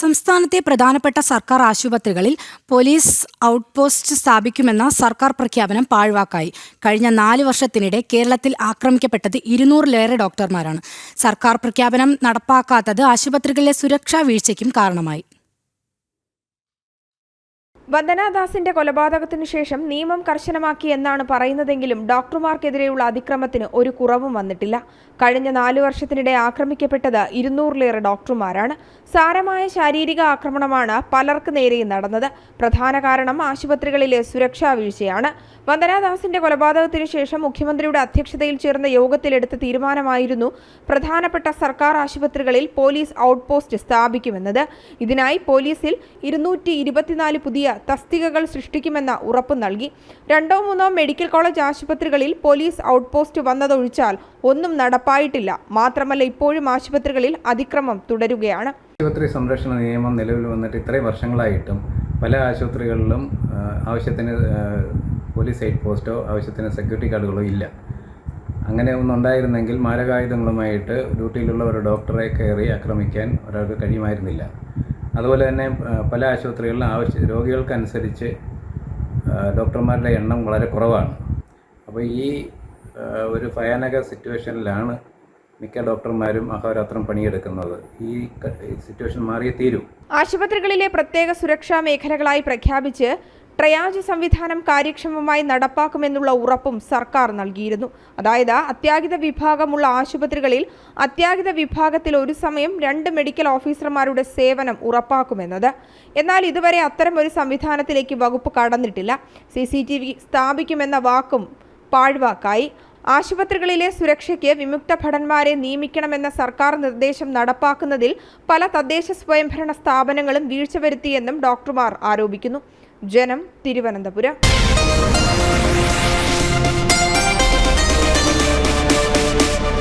സംസ്ഥാനത്തെ പ്രധാനപ്പെട്ട സർക്കാർ ആശുപത്രികളിൽ പോലീസ് ഔട്ട്പോസ്റ്റ് സ്ഥാപിക്കുമെന്ന സർക്കാർ പ്രഖ്യാപനം പാഴ്വാക്കായി. കഴിഞ്ഞ നാല് വർഷത്തിനിടെ കേരളത്തിൽ ആക്രമിക്കപ്പെട്ടത് ഇരുന്നൂറിലേറെ ഡോക്ടർമാരാണ്. സർക്കാർ പ്രഖ്യാപനം നടപ്പാക്കാത്തത് ആശുപത്രികളിലെ സുരക്ഷാ വീഴ്ചയ്ക്കും കാരണമായി. വന്ദനാദാസിന്റെ കൊലപാതകത്തിനു ശേഷം നിയമം കർശനമാക്കി എന്നാണ് പറയുന്നതെങ്കിലും ഡോക്ടർമാർക്കെതിരെയുള്ള അതിക്രമത്തിന് ഒരു കുറവും വന്നിട്ടില്ല. കഴിഞ്ഞ നാലു വർഷത്തിനിടെ ആക്രമിക്കപ്പെട്ടത് ഇരുന്നൂറിലേറെ ഡോക്ടർമാരാണ്. സാരമായ ശാരീരിക ആക്രമണമാണ് പലർക്ക് നേരെയും നടന്നത്. പ്രധാന കാരണം ആശുപത്രികളിലെ സുരക്ഷാ വീഴ്ചയാണ്. വന്ദനാദാസിന്റെ കൊലപാതകത്തിനു ശേഷം മുഖ്യമന്ത്രിയുടെ അധ്യക്ഷതയിൽ ചേർന്ന യോഗത്തിലെടുത്ത തീരുമാനമായിരുന്നു പ്രധാനപ്പെട്ട സർക്കാർ ആശുപത്രികളിൽ പോലീസ് ഔട്ട്പോസ്റ്റ് സ്ഥാപിക്കുമെന്നത്. ഇതിനായി പോലീസിൽ ഇരുന്നൂറ്റി പുതിയ തസ്തികകൾ സൃഷ്ടിക്കുമെന്ന ഉറപ്പ് നൽകി. രണ്ടോ മൂന്നോ മെഡിക്കൽ കോളേജ് ആശുപത്രികളിൽ പോലീസ് ഔട്ട് പോസ്റ്റ് വന്നതൊഴിച്ചാൽ ഒന്നും നടപ്പായിട്ടില്ല. മാത്രമല്ല ഇപ്പോഴും ആശുപത്രികളിൽ അതിക്രമം തുടരുകയാണ്. ആശുപത്രി സംരക്ഷണ നിയമം നിലവിൽ വന്നിട്ട് ഇത്രയും വർഷങ്ങളായിട്ടും പല ആശുപത്രികളിലും ആവശ്യത്തിന് പോലീസ് ഹെഡ് പോസ്റ്റോ ആവശ്യത്തിന് സെക്യൂരിറ്റി കാർഡുകളോ ഇല്ല. അങ്ങനെ ഒന്നുണ്ടായിരുന്നെങ്കിൽ മാരകായുധങ്ങളുമായിട്ട് ഡ്യൂട്ടിയിലുള്ള ഒരു ഡോക്ടറെ കയറി ആക്രമിക്കാൻ ഒരാൾക്ക് കഴിയുമായിരുന്നില്ല. അതുപോലെ തന്നെ പല ആശുപത്രികളിലും ആവശ്യ രോഗികൾക്കനുസരിച്ച് ഡോക്ടർമാരുടെ എണ്ണം വളരെ കുറവാണ്. അപ്പോൾ ഈ ഒരു ഭയാനക സിറ്റുവേഷനിലാണ് മിക്ക ഡോക്ടർമാരും അഹോരാത്രം പണിയെടുക്കുന്നത്. ഈ സിറ്റുവേഷൻ മാറിയേ തീരൂ. ആശുപത്രികളിലെ പ്രത്യേക സുരക്ഷാ മേഖലകളായി പ്രഖ്യാപിച്ച് ട്രയാജ് സംവിധാനം കാര്യക്ഷമമായി നടപ്പാക്കുമെന്നുള്ള ഉറപ്പും സർക്കാർ നൽകിയിരുന്നു. അതായത് അത്യാഹിത വിഭാഗമുള്ള ആശുപത്രികളിൽ അത്യാഹിത വിഭാഗത്തിൽ ഒരു സമയം രണ്ട് മെഡിക്കൽ ഓഫീസർമാരുടെ സേവനം ഉറപ്പാക്കുമെന്നത്. എന്നാൽ ഇതുവരെ അത്തരം ഒരു സംവിധാനത്തിലേക്ക് വകുപ്പ് കടന്നിട്ടില്ല. സി സി ടി വി സ്ഥാപിക്കുമെന്ന വാക്കും പാഴ്വാക്കായി. ആശുപത്രികളിലെ സുരക്ഷയ്ക്ക് വിമുക്ത ഭടന്മാരെ നിയമിക്കണമെന്ന സർക്കാർ നിർദ്ദേശം നടപ്പാക്കുന്നതിൽ പല തദ്ദേശ സ്വയംഭരണ സ്ഥാപനങ്ങളും വീഴ്ച വരുത്തിയെന്നും ഡോക്ടർമാർ ആരോപിക്കുന്നു. ജനം തിരുവനന്തപുരം